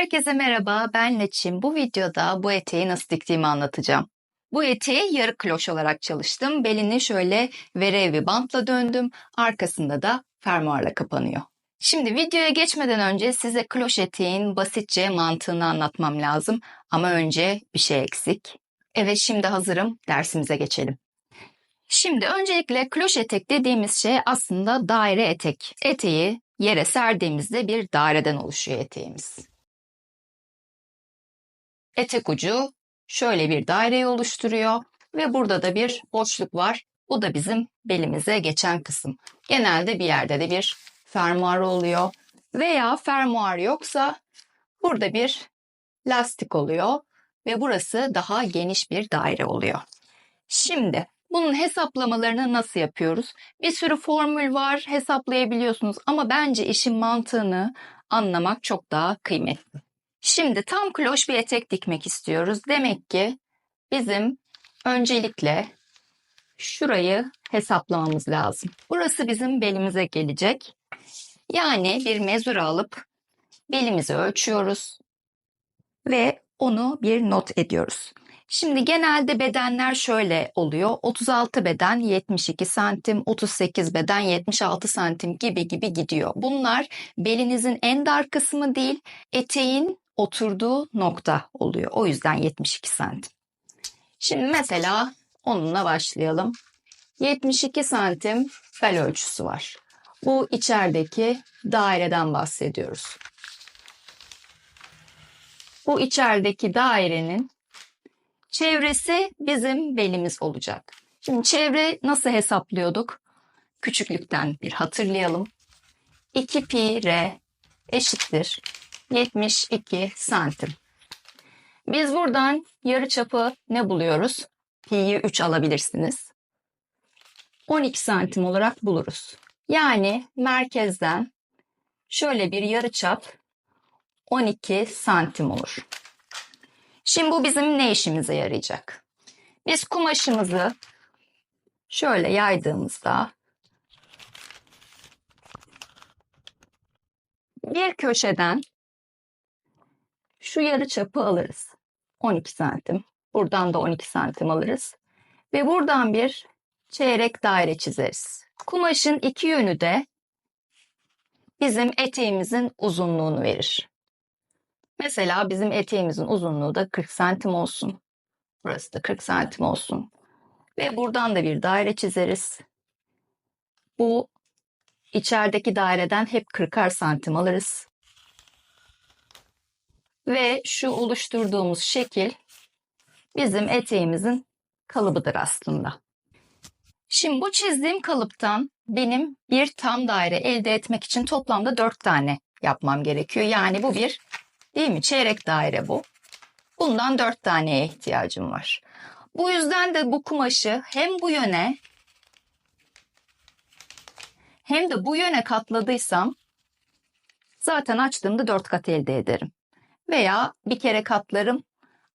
Herkese merhaba, ben Leçin. Bu videoda bu eteği nasıl diktiğimi anlatacağım. Bu eteği yarı kloş olarak çalıştım. Belini şöyle verev bantla döndüm. Arkasında da fermuarla kapanıyor. Şimdi videoya geçmeden önce size kloş eteğin basitçe mantığını anlatmam lazım. Ama önce bir şey eksik. Evet şimdi hazırım. Dersimize geçelim. Şimdi öncelikle kloş etek dediğimiz şey aslında daire etek. Eteği yere serdiğimizde bir daireden oluşuyor eteğimiz. Etek ucu şöyle bir daireyi oluşturuyor ve burada da bir boşluk var. Bu da bizim belimize geçen kısım. Genelde bir yerde de bir fermuar oluyor veya fermuar yoksa burada bir lastik oluyor ve burası daha geniş bir daire oluyor. Şimdi bunun hesaplamalarını nasıl yapıyoruz? Bir sürü formül var, hesaplayabiliyorsunuz ama bence işin mantığını anlamak çok daha kıymetli. Şimdi tam kloş bir etek dikmek istiyoruz. Demek ki bizim öncelikle şurayı hesaplamamız lazım. Burası bizim belimize gelecek. Yani bir mezur alıp belimizi ölçüyoruz ve onu bir not ediyoruz. Şimdi genelde bedenler şöyle oluyor. 36 beden 72 santim, 38 beden 76 santim gibi gibi gidiyor. Bunlar belinizin en dar kısmı değil, eteğin oturduğu nokta oluyor. O yüzden 72 santim. Şimdi mesela onunla başlayalım. 72 santim bel ölçüsü var. Bu içerideki daireden bahsediyoruz. Bu içerideki dairenin çevresi bizim belimiz olacak. Şimdi çevre nasıl hesaplıyorduk? Küçüklükten bir hatırlayalım. 2 pi r eşittir 72 santim. Biz buradan yarı çapı ne buluyoruz? Pi'yi 3 alabilirsiniz. 12 santim olarak buluruz. Yani merkezden şöyle bir yarı çap 12 santim olur. Şimdi bu bizim ne işimize yarayacak? Biz kumaşımızı şöyle yaydığımızda bir köşeden şu yarı çapı alırız. 12 santim. Buradan da 12 santim alırız. Ve buradan bir çeyrek daire çizeriz. Kumaşın iki yönü de bizim eteğimizin uzunluğunu verir. Mesela bizim eteğimizin uzunluğu da 40 santim olsun. Burası da 40 santim olsun. Ve buradan da bir daire çizeriz. Bu içerideki daireden hep 40'ar santim alırız. Ve şu oluşturduğumuz şekil bizim eteğimizin kalıbıdır aslında. Şimdi bu çizdiğim kalıptan benim bir tam daire elde etmek için toplamda 4 tane yapmam gerekiyor. Yani bu bir değil mi? Çeyrek daire bu. Bundan 4 taneye ihtiyacım var. Bu yüzden de bu kumaşı hem bu yöne hem de bu yöne katladıysam zaten açtığımda 4 kat elde ederim. Veya bir kere katlarım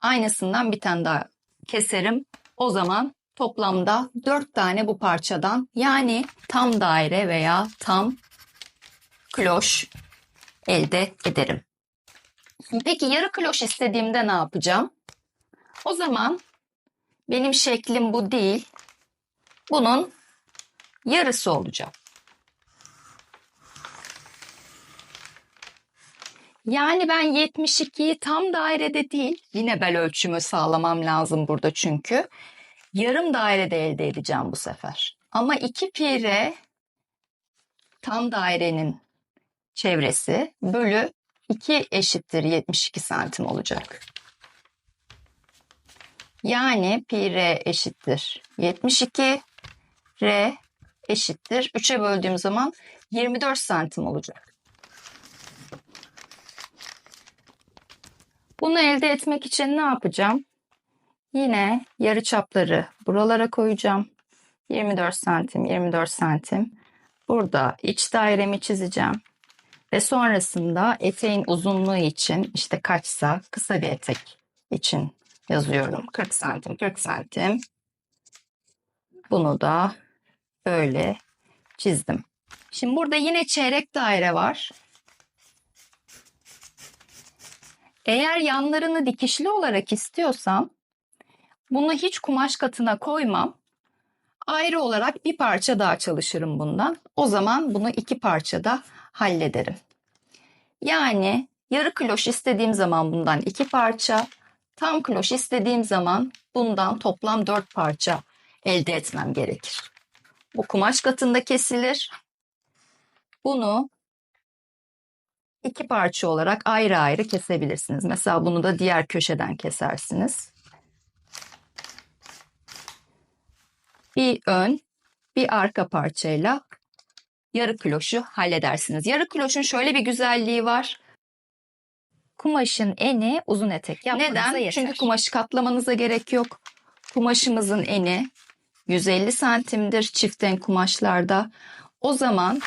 aynısından bir tane daha keserim. O zaman toplamda 4 tane bu parçadan yani tam daire veya tam kloş elde ederim. Peki yarı kloş istediğimde ne yapacağım? O zaman benim şeklim bu değil. Bunun yarısı olacak. Yani ben 72'yi tam dairede değil, yine bel ölçümü sağlamam lazım burada çünkü. Yarım dairede elde edeceğim bu sefer. Ama 2 pi r tam dairenin çevresi bölü 2 eşittir 72 santim olacak. Yani pi r eşittir 72, r eşittir 3'e böldüğüm zaman 24 santim olacak. Bunu elde etmek için ne yapacağım? Yine yarı çapları buralara koyacağım. 24 santim, 24 santim. Burada iç dairemi çizeceğim. Ve sonrasında eteğin uzunluğu için işte kaçsa kısa bir etek için yazıyorum. 40 santim, 40 santim. Bunu da böyle çizdim. Şimdi burada yine çeyrek daire var. Eğer yanlarını dikişli olarak istiyorsam bunu hiç kumaş katına koymam. Ayrı olarak bir parça daha çalışırım bundan. O zaman bunu iki parçada hallederim. Yani yarı kloş istediğim zaman bundan iki parça, tam kloş istediğim zaman bundan toplam dört parça elde etmem gerekir. Bu kumaş katında kesilir. Bunu iki parça olarak ayrı ayrı kesebilirsiniz. Mesela bunu da diğer köşeden kesersiniz. Bir ön, bir arka parçayla yarı kloşu halledersiniz. Yarı kloşun şöyle bir güzelliği var. Kumaşın eni uzun etek yapmanıza Neden? yeter. Çünkü kumaşı katlamanıza gerek yok. Kumaşımızın eni 150 santimdir çiften kumaşlarda. O zaman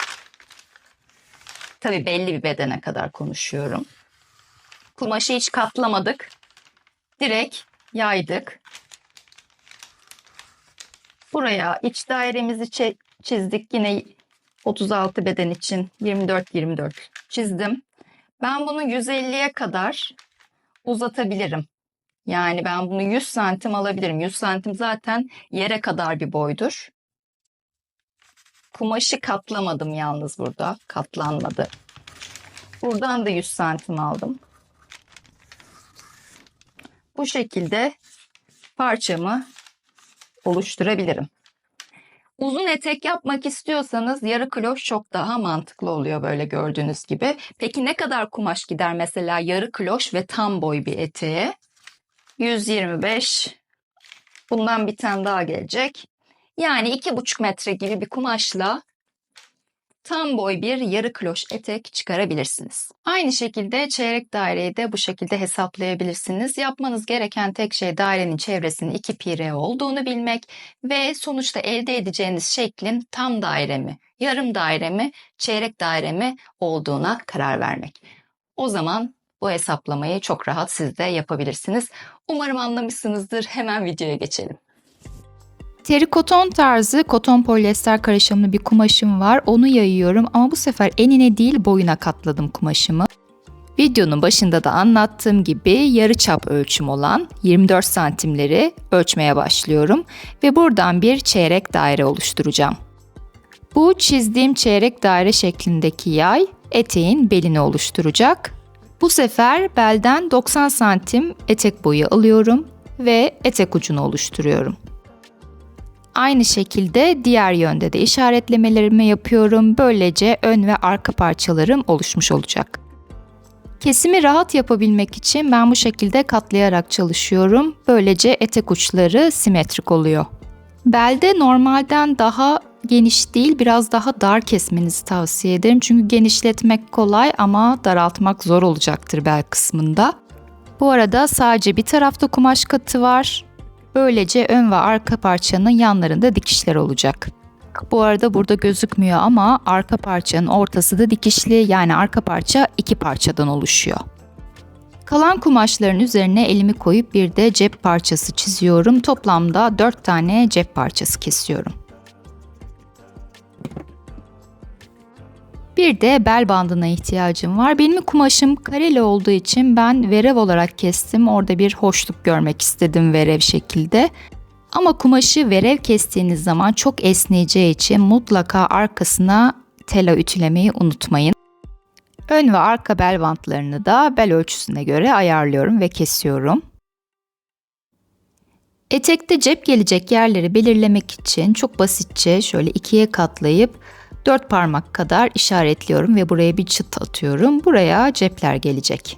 tabii belli bir bedene kadar konuşuyorum. Kumaşı hiç katlamadık. Direkt yaydık. Buraya iç dairemizi çizdik. Yine 36 beden için 24-24 çizdim. Ben bunu 150'ye kadar uzatabilirim. Yani ben bunu 100 santim alabilirim. 100 santim zaten yere kadar bir boydur. Kumaşı katlamadım yalnız burada. Katlanmadı. Buradan da 100 santim aldım. Bu şekilde parçamı oluşturabilirim. Uzun etek yapmak istiyorsanız yarı kloş çok daha mantıklı oluyor böyle gördüğünüz gibi. Peki ne kadar kumaş gider mesela yarı kloş ve tam boy bir eteğe? 125. Bundan bir tane daha gelecek. Yani iki buçuk metre gibi bir kumaşla tam boy bir yarı kloş etek çıkarabilirsiniz. Aynı şekilde çeyrek daireyi de bu şekilde hesaplayabilirsiniz. Yapmanız gereken tek şey dairenin çevresinin 2 pi r olduğunu bilmek ve sonuçta elde edeceğiniz şeklin tam daire mi, yarım daire mi, çeyrek daire mi olduğuna karar vermek. O zaman bu hesaplamayı çok rahat siz de yapabilirsiniz. Umarım anlamışsınızdır. Hemen videoya geçelim. Terikoton tarzı koton polyester karışımlı bir kumaşım var. Onu yayıyorum ama bu sefer enine değil boyuna katladım kumaşımı. Videonun başında da anlattığım gibi yarı çap ölçüm olan 24 santimleri ölçmeye başlıyorum ve buradan bir çeyrek daire oluşturacağım. Bu çizdiğim çeyrek daire şeklindeki yay eteğin belini oluşturacak. Bu sefer belden 90 santim etek boyu alıyorum ve etek ucunu oluşturuyorum. Aynı şekilde diğer yönde de işaretlemelerimi yapıyorum. Böylece ön ve arka parçalarım oluşmuş olacak. Kesimi rahat yapabilmek için ben bu şekilde katlayarak çalışıyorum. Böylece etek uçları simetrik oluyor. Belde normalden daha geniş değil, biraz daha dar kesmenizi tavsiye ederim. Çünkü genişletmek kolay ama daraltmak zor olacaktır bel kısmında. Bu arada sadece bir tarafta kumaş katı var. Böylece ön ve arka parçanın yanlarında dikişler olacak. Bu arada burada gözükmüyor ama arka parçanın ortası da dikişli yani arka parça iki parçadan oluşuyor. Kalan kumaşların üzerine elimi koyup bir de cep parçası çiziyorum. Toplamda 4 tane cep parçası kesiyorum. Bir de bel bandına ihtiyacım var. Benim kumaşım kareli olduğu için ben verev olarak kestim. Orada bir hoşluk görmek istedim verev şekilde. Ama kumaşı verev kestiğiniz zaman çok esneyeceği için mutlaka arkasına tela ütülemeyi unutmayın. Ön ve arka bel bantlarını da bel ölçüsüne göre ayarlıyorum ve kesiyorum. Etekte cep gelecek yerleri belirlemek için çok basitçe şöyle ikiye katlayıp 4 parmak kadar işaretliyorum ve buraya bir çıt atıyorum. Buraya cepler gelecek.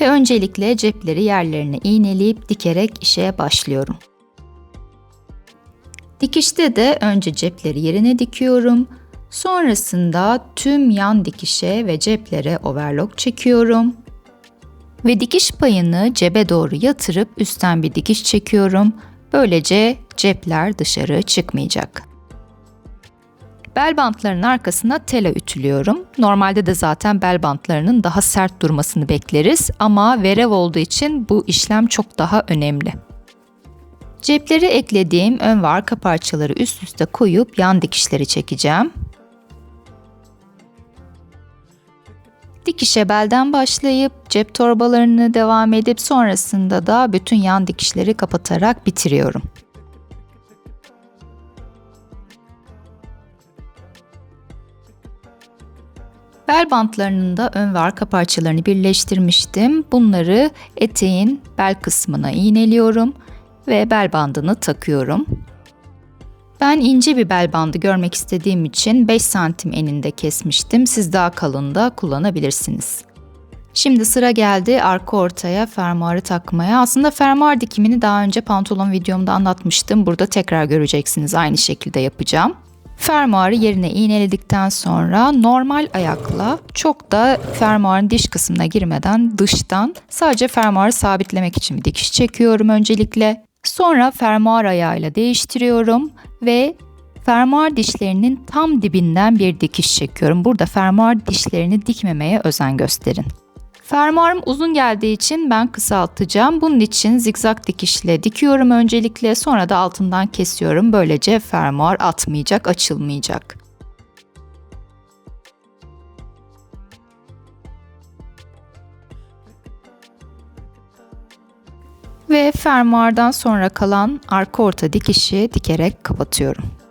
Ve öncelikle cepleri yerlerine iğneleyip dikerek işe başlıyorum. Dikişte de önce cepleri yerine dikiyorum. Sonrasında tüm yan dikişe ve ceplere overlock çekiyorum. Ve dikiş payını cebe doğru yatırıp üstten bir dikiş çekiyorum. Böylece cepler dışarı çıkmayacak. Bel bantlarının arkasına tela ütülüyorum. Normalde de zaten bel bantlarının daha sert durmasını bekleriz ama verev olduğu için bu işlem çok daha önemli. Cepleri eklediğim ön ve arka parçaları üst üste koyup yan dikişleri çekeceğim. Dikişe belden başlayıp cep torbalarını devam edip sonrasında da bütün yan dikişleri kapatarak bitiriyorum. Bel bantlarının da ön ve arka parçalarını birleştirmiştim. Bunları eteğin bel kısmına iğneliyorum ve bel bandını takıyorum. Ben ince bir bel bandı görmek istediğim için 5 santim eninde kesmiştim. Siz daha kalın da kullanabilirsiniz. Şimdi sıra geldi arka ortaya fermuarı takmaya. Aslında fermuar dikimini daha önce pantolon videomda anlatmıştım. Burada tekrar göreceksiniz aynı şekilde yapacağım. Fermuarı yerine iğneledikten sonra normal ayakla çok da fermuarın diş kısmına girmeden dıştan sadece fermuarı sabitlemek için bir dikiş çekiyorum öncelikle. Sonra fermuar ayağıyla değiştiriyorum ve fermuar dişlerinin tam dibinden bir dikiş çekiyorum. Burada fermuar dişlerini dikmemeye özen gösterin. Fermuarım uzun geldiği için ben kısaltacağım. Bunun için zikzak dikişle dikiyorum öncelikle sonra da altından kesiyorum. Böylece fermuar atmayacak, açılmayacak. Ve fermuardan sonra kalan arka orta dikişi dikerek kapatıyorum.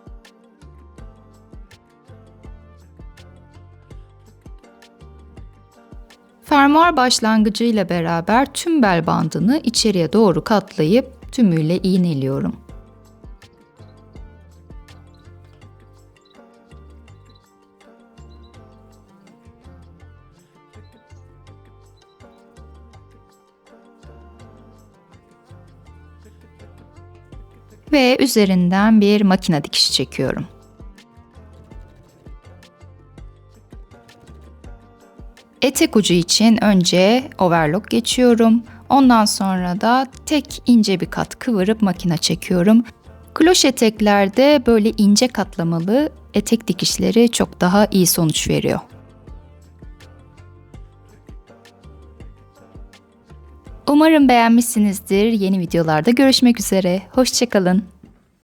Fermuar başlangıcı ile beraber tüm bel bandını içeriye doğru katlayıp tümüyle iğneliyorum. Ve üzerinden bir makine dikişi çekiyorum. Etek ucu için önce overlock geçiyorum. Ondan sonra da tek ince bir kat kıvırıp makine çekiyorum. Kloş eteklerde böyle ince katlamalı etek dikişleri çok daha iyi sonuç veriyor. Umarım beğenmişsinizdir. Yeni videolarda görüşmek üzere. Hoşçakalın.